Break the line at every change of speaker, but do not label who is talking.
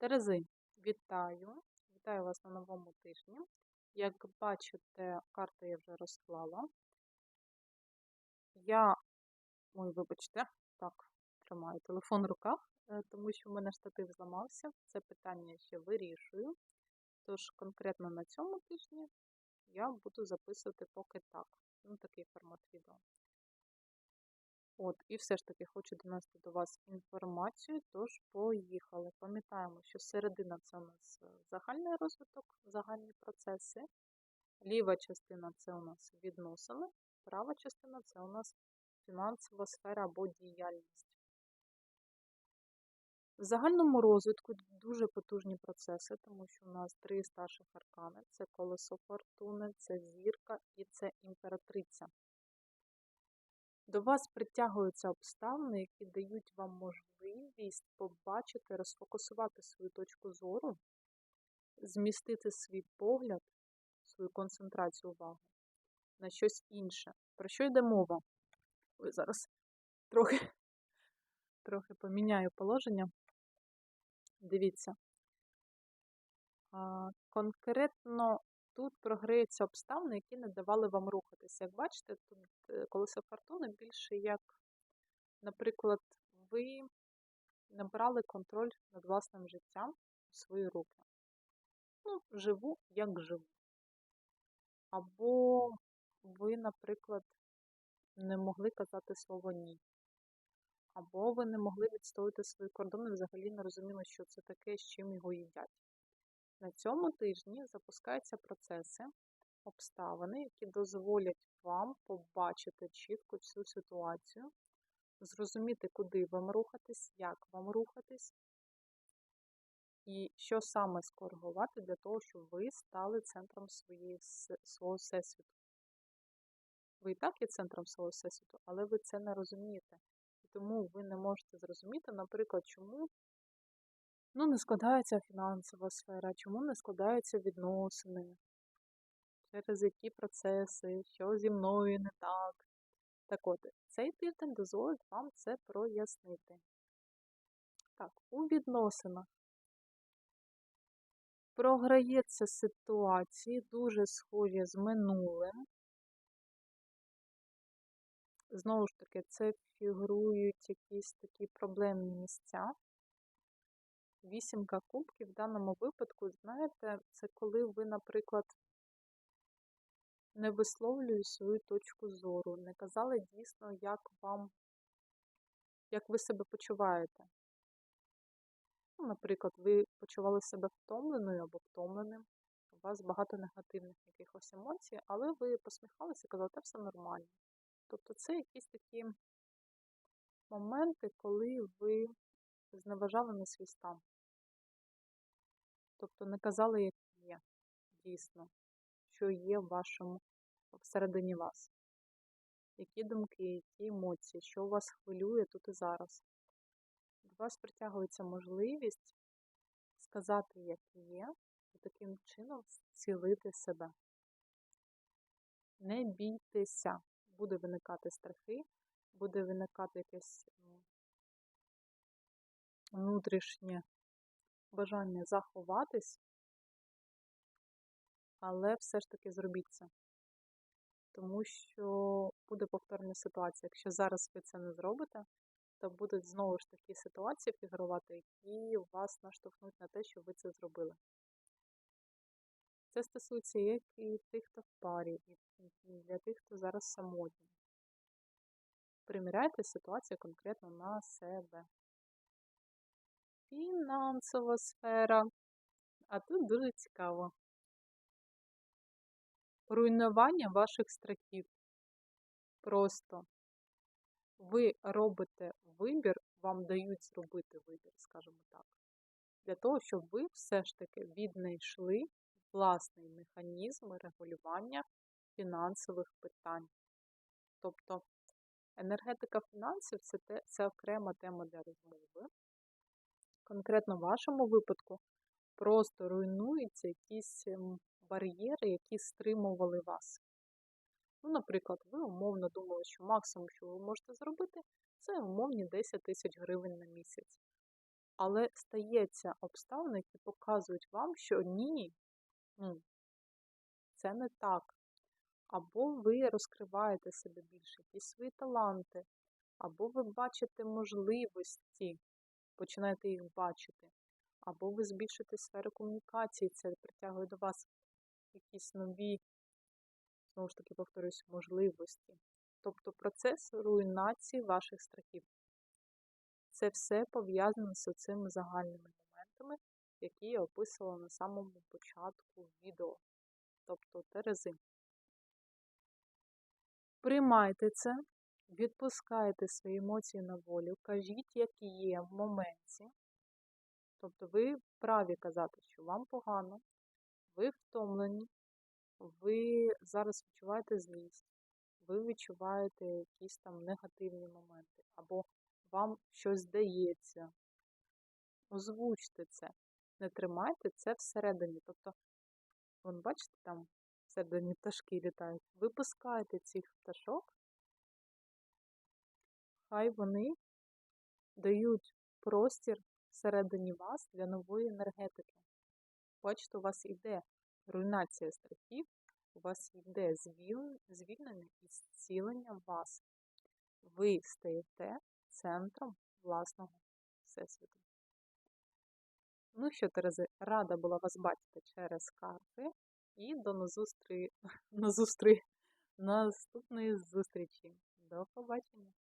Терези, вітаю! Вітаю вас на новому тижні. Як бачите, карту я вже розклала. Я, ой, вибачте, так, тримаю телефон в руках, е, тому що в мене штатив зламався. Це питання ще вирішую. Тож конкретно на цьому тижні я буду записувати поки так. Ну, такий. От, і все ж таки хочу донести до вас інформацію, тож поїхали. Пам'ятаємо, що середина це у нас е, загальний розвиток, загальні процеси. Ліва частина це у нас відносини, права частина це у нас фінансова сфера або діяльність. В загальному розвитку дуже потужні процеси, тому що у нас три старших аркани: це колесо фортуни, це зірка і це імператриця. До вас притягуються обставини, які дають вам можливість побачити, розфокусувати свою точку зору, змістити свій погляд, свою концентрацію уваги на щось інше. Про що йде мова? Ой, зараз трохи, трохи поміняю положення. Дивіться. Конкретно тут програються обставини, які не давали вам рухатися. Як бачите, тут е, колесо фортуни більше як, наприклад, ви набрали контроль над власним життям у свої руки. Ну, живу, як живу. Або ви, наприклад, не могли казати слово ні. Або ви не могли відстояти свої кордони, взагалі не розуміли, що це таке, з чим його їдять. На цьому тижні запускаються процеси, обставини, які дозволять вам побачити чітко цю ситуацію, зрозуміти, куди вам рухатись, як вам рухатись, і що саме скоригувати для того, щоб ви стали центром своєї, свого всесвіту. Ви і так є центром свого всесвіту, але ви це не розумієте. І тому ви не можете зрозуміти, наприклад, чому Ну, не складається фінансова сфера, чому не складаються відносини, через які процеси, що зі мною не так. Так от, цей тиждень дозволить вам це прояснити. Так, у відносинах програється ситуації, дуже схожі з минулим. Знову ж таки, це фігурують якісь такі проблемні місця. Вісімка кубків в даному випадку, знаєте, це коли ви, наприклад, не висловлюєте свою точку зору, не казали дійсно, як вам, як ви себе почуваєте. Ну, Наприклад, ви почували себе втомленою або втомленим, у вас багато негативних якихось емоцій, але ви посміхалися і казали, та все нормально. Тобто це якісь такі моменти, коли ви зневажали на свій стан. Тобто не казали, як є, дійсно, що є в вашому всередині вас. Які думки, які емоції, що вас хвилює тут і зараз. До вас притягується можливість сказати, як є, і таким чином зцілити себе. Не бійтеся, буде виникати страхи, буде виникати якесь внутрішнє бажання заховатись, але все ж таки зробіть це. Тому що буде повторна ситуація. Якщо зараз ви це не зробите, то будуть знову ж такі ситуації фігурувати, які вас наштовхнуть на те, що ви це зробили. Це стосується як і тих, хто в парі, і для тих, хто зараз самотній. Приміряйте ситуацію конкретно на себе фінансова сфера. А тут дуже цікаво. Руйнування ваших страхів. Просто ви робите вибір, вам дають зробити вибір, скажімо так, для того, щоб ви все ж таки віднайшли власний механізм регулювання фінансових питань. Тобто енергетика фінансів це, те, це окрема тема для розмови конкретно в вашому випадку просто руйнуються якісь ем, бар'єри, які стримували вас. Ну, Наприклад, ви умовно думали, що максимум, що ви можете зробити, це умовні 10 тисяч гривень на місяць. Але стається обставини, які показують вам, що ні, ну, це не так. Або ви розкриваєте себе більше, якісь свої таланти, або ви бачите можливості, починаєте їх бачити, або ви збільшуєте сферу комунікації, це притягує до вас якісь нові, знову ж таки, повторюсь, можливості. Тобто процес руйнації ваших страхів. Це все пов'язано з цими загальними моментами, які я описувала на самому початку відео. Тобто Терези. Приймайте це, відпускайте свої емоції на волю, кажіть, як є в моменті. Тобто ви праві казати, що вам погано, ви втомлені, ви зараз відчуваєте злість, ви відчуваєте якісь там негативні моменти, або вам щось здається. Озвучте це. Не тримайте це всередині. Тобто, вон, бачите, там всередині пташки літають. Випускайте цих пташок, хай вони дають простір всередині вас для нової енергетики. Бачите, у вас йде руйнація страхів, у вас йде звільнення і зцілення вас. Ви стаєте центром власного всесвіту. Ну що, Терези, рада була вас бачити через карти і до назустрі... назустрі... наступної зустрічі. До побачення!